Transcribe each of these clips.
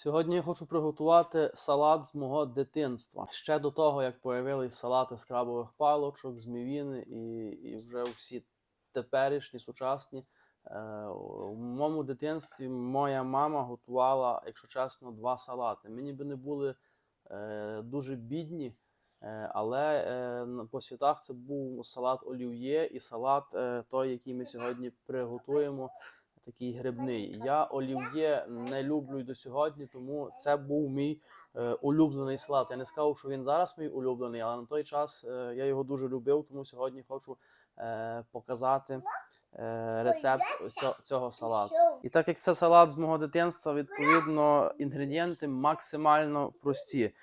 Сьогодні я хочу приготувати салат з мого дитинства. Ще до того, як появились салати з крабових палочок, з мівіни і, і вже всі теперішні, сучасні. Е, У моєму дитинстві моя мама готувала, якщо чесно, два салати. Ми ніби не були е, дуже бідні, е, але е, по святах це був салат олів'є і салат е, той, який ми сьогодні приготуємо такий грибний. Я олів'є не люблю й до сьогодні, тому це був мій е, улюблений салат. Я не сказав, що він зараз мій улюблений, але на той час е, я його дуже любив, тому сьогодні хочу е, показати е, рецепт цього, цього салату. І так як це салат з мого дитинства, відповідно, інгредієнти максимально прості.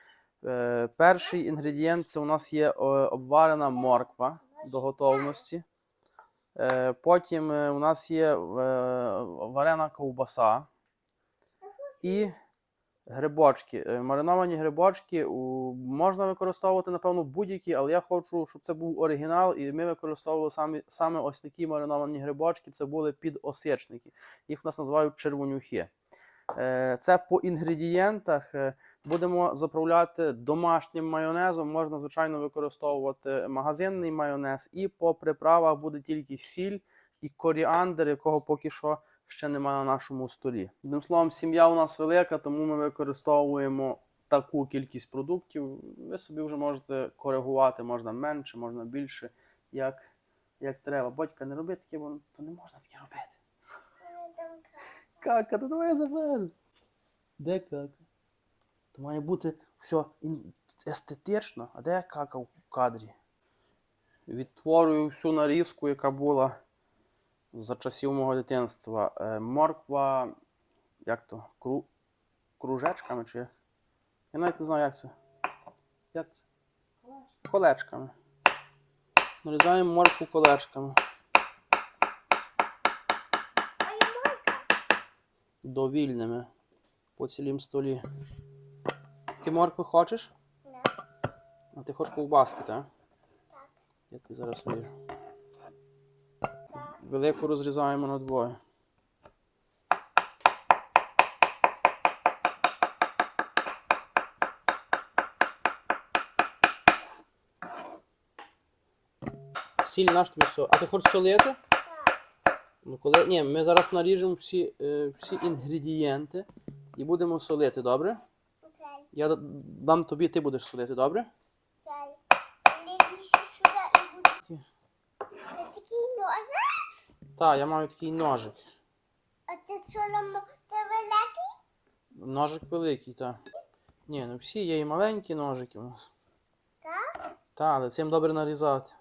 Е, перший інгредієнт це у нас є е, обварена морква до готовності. Е, Потім е, у нас є е, варена ковбаса і грибочки. Мариновані грибочки можна використовувати, напевно, будь-які, але я хочу, щоб це був оригінал, і ми використовували самі, саме ось такі мариновані грибочки. Це були підосичники. Їх у нас називають червонюхи. Це по інгредієнтах. Будемо заправляти домашнім майонезом. Можна, звичайно, використовувати магазинний майонез. І по приправах буде тільки сіль і коріандр, якого поки що ще немає на нашому столі. Одним словом, сім'я у нас велика, тому ми використовуємо таку кількість продуктів. Ви собі вже можете коригувати, можна менше, можна більше, як, як треба. Батька, не роби таке, бо то не можна таке робити. Кака, то давай заберу. Де кака? То має бути все естетично, а де кака в кадрі? Відтворюю всю нарізку, яка була за часів мого дитинства. Е, морква, як то? Кру... Кружечками чи? Я навіть не знаю, як це. Як це? Колечками. Нарізаємо моркву колечками. Довільними по цілім столі. Ти моркви хочеш? А ти хочеш ковбаски, так? Так. Я тобі зараз виріжу. Велику розрізаємо на двоє. Сіль наш тобі со. А ти хочеш солити? Ну, коли... Ні, ми зараз наріжемо всі, е, всі інгредієнти і будемо солити, добре? Я дам тобі, ти будеш солити, добре? окей. Лізь сюди і буду. Це такий ножик? Так, я маю такий ножик. А ти чолом ти великий? Ножик великий, так. Ні, ну всі є і маленькі ножики у нас. Так? Так, але цим добре нарізати.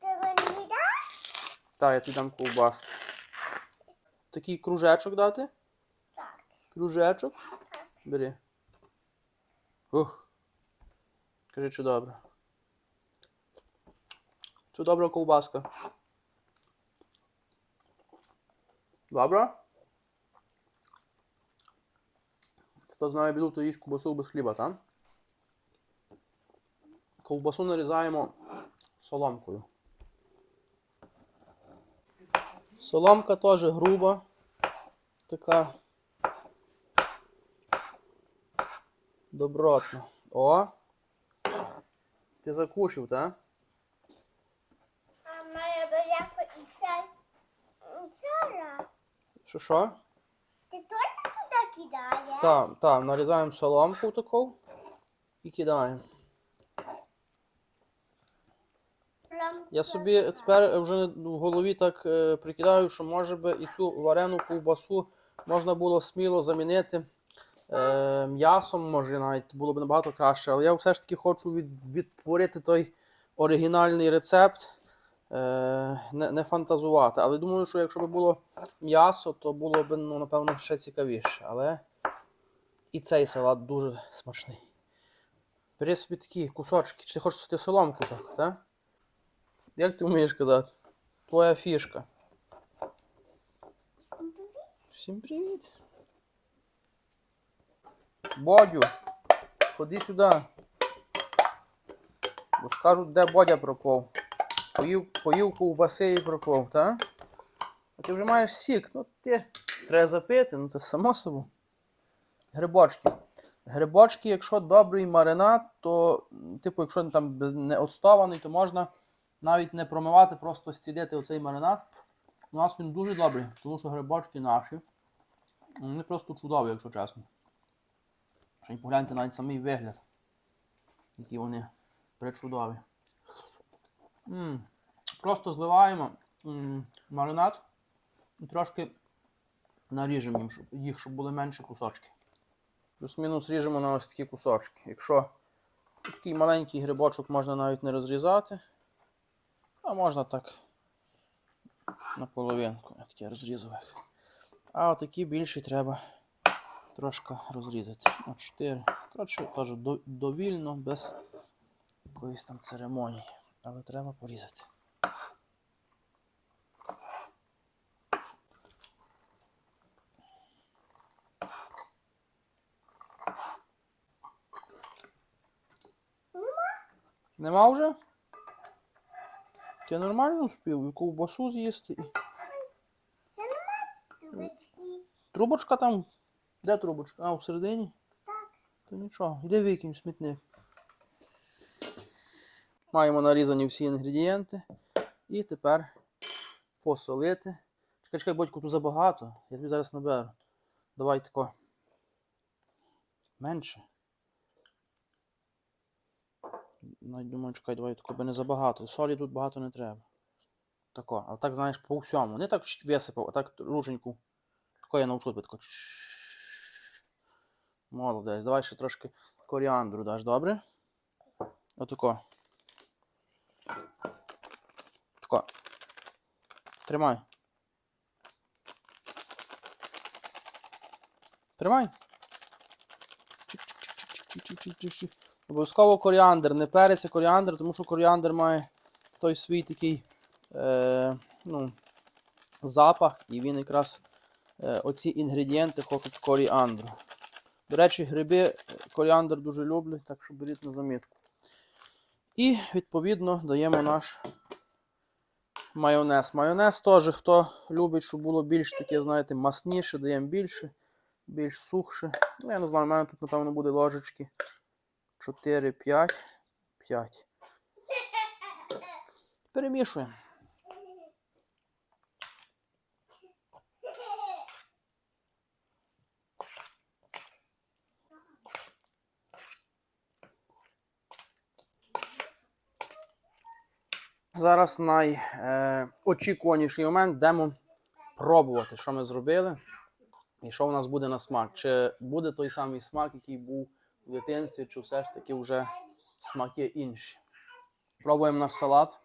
Ти мені даш? Так, я тобі дам ковбаску. Такий кружечок дати? Кружечок. Бери. Ух. Кажи, чи добре. Чи добра ковбаска? Добра? Хто знає біду, то їсть ковбасу без хліба, так? Ковбасу нарізаємо соломкою. Соломка теж груба. Така. Добротна. О! Ти закушив, так? Що що? Ти теж туди кидаєш? Так, так, нарізаємо соломку таку і кидаємо. Я собі тепер вже в голові так е, прикидаю, що може би і цю варену ковбасу можна було сміло замінити е, м'ясом, може навіть було б набагато краще. Але я все ж таки хочу від, відтворити той оригінальний рецепт, е, не, не фантазувати. Але думаю, що якщо б було м'ясо, то було б, ну, напевно, ще цікавіше. Але і цей салат дуже смачний. Бери собі такі кусочки. Чи ти хочеш собі соломку так, так? Як ти вмієш казати? Твоя фішка. Всім привіт. Бодю, ходи сюди. Бо скажуть, де Бодя пропав. Поїв, поїв ковбаси і пропав, так? ти вже маєш сік. Ну, ти треба запити, ну це само собою. Грибочки. Грибочки, якщо добрий маринад, то, типу, якщо він там не отстований, то можна навіть не промивати, просто стідити оцей маринад. У нас він дуже добрий, тому що грибочки наші. Вони просто чудові, якщо чесно. Ще погляньте навіть самий вигляд. Які вони причудові. м Просто зливаємо м, маринад і трошки наріжемо їм, щоб, їх, щоб були менші кусочки. Плюс-мінус ріжемо на ось такі кусочки. Якщо такий маленький грибочок можна навіть не розрізати, а можна так на половинку, я таке розрізав. А отакі більші треба трошки розрізати. На 4. Коротше, теж довільно, без якоїсь там церемонії. Але треба порізати. Нема вже? Ти нормально успів? І ковбасу з'їсти? Ще нема трубочки. Трубочка там. Де трубочка? А, всередині? Так. То нічого, йди викинь в смітник. Маємо нарізані всі інгредієнти. І тепер посолити. Чекай, чекай, батько, тут забагато. Я тобі зараз наберу. Давай тако. Менше. Думаю, чекай, давай тако, бо не забагато. Солі тут багато не треба. Тако, але так, знаєш, по всьому. Не так висипав, а так руженьку. Тако я навчу тако. Молодець. Давай ще трошки коріандру даш, добре? Отако. Тако. Тримай. Тримай. Обов'язково коріандр, не перець, а коріандр, тому що коріандр має той свій такий е, ну, запах, і він якраз е, оці інгредієнти хочуть коріандру. До речі, гриби е, коріандр дуже люблять, так що беріть на замітку. І, відповідно, даємо наш майонез. Майонез теж, хто любить, щоб було більш таке, знаєте, масніше, даємо більше, більш сухше. Ну, я не знаю, у мене тут, напевно, буде ложечки 4, 5, 5. Перемішуємо. Зараз найочікуваніший момент, йдемо пробувати, що ми зробили і що в нас буде на смак. Чи буде той самий смак, який був у дитинстві, чи все ж таки вже смаки інші. Пробуємо наш салат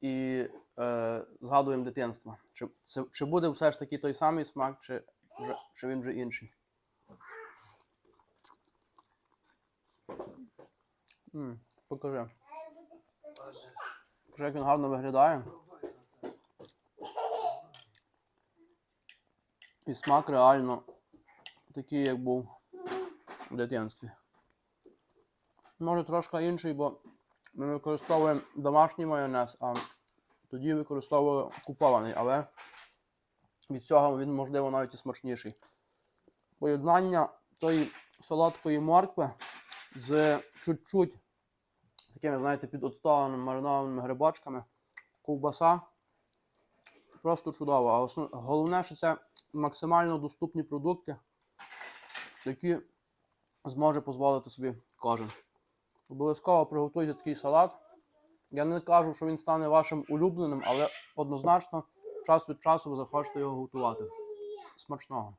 і е, згадуємо дитинство. Чи, це- чи буде все ж таки той самий смак, чи, вже, чи він вже інший. Покажи. Вже як він гарно виглядає. І смак реально такий, як був у дитинстві. Може трошки інший, бо ми використовуємо домашній майонез, а тоді використовували купований, але від цього він, можливо, навіть і смачніший. Поєднання тої солодкої моркви з чуть-чуть такими, знаєте, підоцтованими маринованими грибочками, ковбаса. Просто чудово. А основ... головне, що це максимально доступні продукти, які зможе дозволити собі кожен. Обов'язково приготуйте такий салат. Я не кажу, що він стане вашим улюбленим, але однозначно час від часу ви захочете його готувати. Смачного!